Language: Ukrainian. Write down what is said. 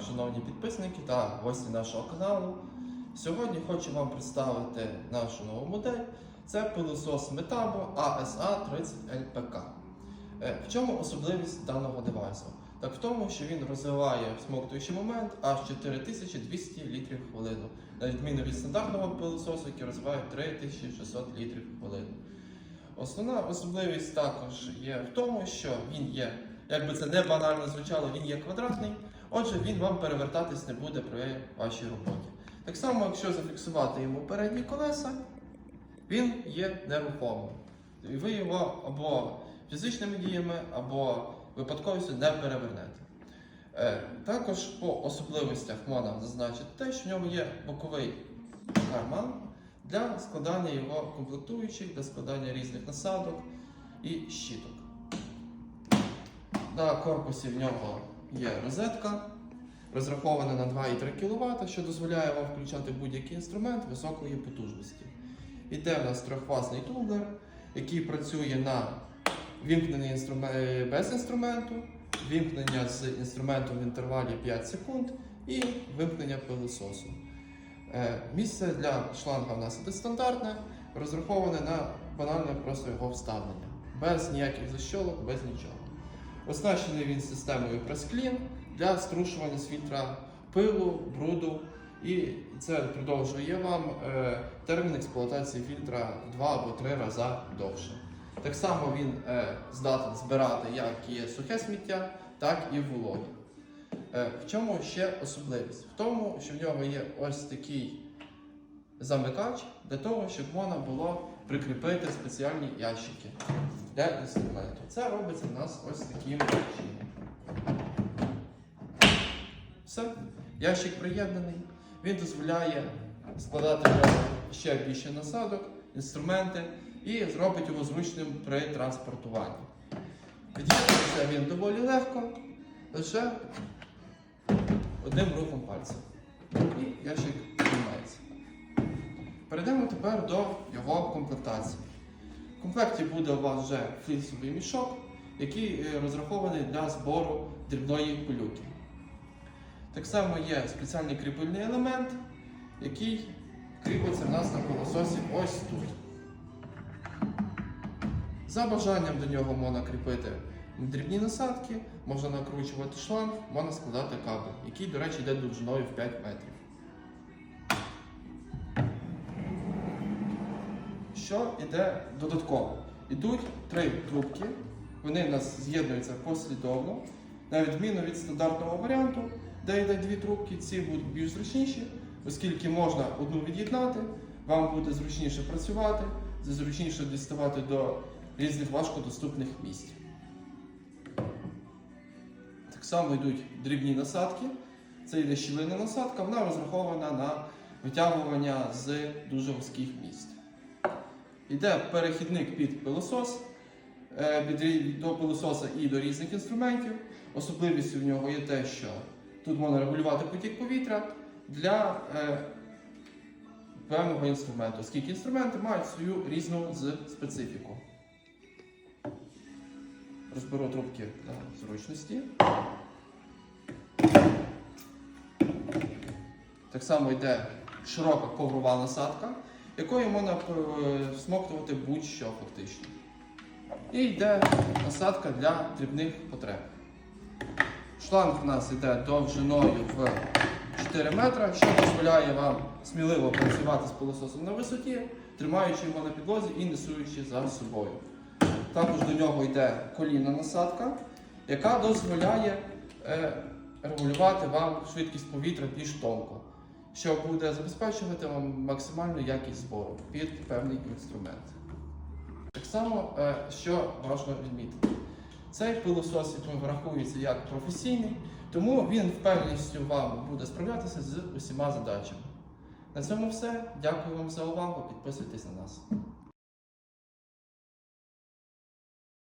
шановні підписники та гості нашого каналу. Сьогодні хочу вам представити нашу нову модель. Це пилосос Metabo ASA 30 LPK. Е, В чому особливість даного девайсу? Так в тому, що він розвиває всмоктуючий момент аж 4200 літрів хвилину, на відміну від стандартного пилососу, який розвиває 3600 літрів хвилину. Основна особливість також є в тому, що він є, як би це не банально звучало, він є квадратний, отже, він вам перевертатись не буде при вашій роботі. Так само, якщо зафіксувати йому передні колеса, він є нерухомим. І ви його або фізичними діями, або випадковістю не перевернете. Е, Також по особливостях можна зазначити те, що в ньому є боковий карман для складання його комплектуючих, для складання різних насадок і щиток. На корпусі в нього є розетка, розрахована на 2,3 кВт, що дозволяє вам включати будь-який інструмент високої потужності. Іде в нас трьохфазний тумблер, який працює на вімкнення інструме- без інструменту, вімкнення з інструментом в інтервалі 5 секунд і вимкнення пилососу. Е, Місце для шланга в нас іде стандартне, розраховане на банальне просто його вставлення, без ніяких защолок, без нічого. Оснащений він системою прес-клін для струшування з фільтра пилу, бруду, і це продовжує вам е, термін експлуатації фільтра в два або три рази довше. Так само він е, здатен збирати як і сухе сміття, так і вологе. Е, В чому ще особливість? В тому, що в нього є ось такий замикач для того, щоб можна було прикріпити спеціальні ящики для інструменту. Це робиться в нас ось таким чином. Все, ящик приєднаний. Він дозволяє складати ще більше насадок, інструменти і зробить його зручним при транспортуванні. Від'єднується він доволі легко, лише одним рухом пальця. І ящик. Перейдемо тепер до його комплектації. В комплекті буде у вас вже флісовий мішок, який е, розрахований для збору дрібної пилюки. Так само є спеціальний кріпильний елемент, який кріпиться в нас на пилососі ось тут. За бажанням до нього можна кріпити дрібні насадки, можна накручувати шланг, можна складати кабель, який, до речі, йде довжиною в 5 метрів. Що йде додатково? Ідуть три трубки, вони в нас з'єднуються послідовно, на відміну від стандартного варіанту, де йде дві трубки, ці будуть більш зручніші, оскільки можна одну від'єднати, вам буде зручніше працювати, зручніше діставати до різних важкодоступних місць. Так само йдуть дрібні насадки. Це йде щілина насадка, вона розрахована на витягування з дуже вузьких місць. Йде перехідник під пилосос, е, до пилососа і до різних інструментів. Особливістю в нього є те, що тут можна регулювати потік повітря для е, певного інструменту, оскільки інструменти мають свою різну з специфіку. Розберу трубки для зручності. Так само йде широка коврова насадка, якою можна е, всмоктувати будь-що фактично. І йде насадка для дрібних потреб. Шланг у нас йде довжиною в 4 метра, що дозволяє вам сміливо працювати з пилососом на висоті, тримаючи його на підлозі і несуючи за собою. Також до нього йде колінна насадка, яка дозволяє е, регулювати вам швидкість повітря більш тонко, що буде забезпечувати вам максимальну якість збору під певний інструмент. Так само, е, що важливо відмітити, цей пилосос рахується як професійний, тому він впевненістю вам буде справлятися з усіма задачами. На цьому все. Дякую вам за увагу. Підписуйтесь на нас.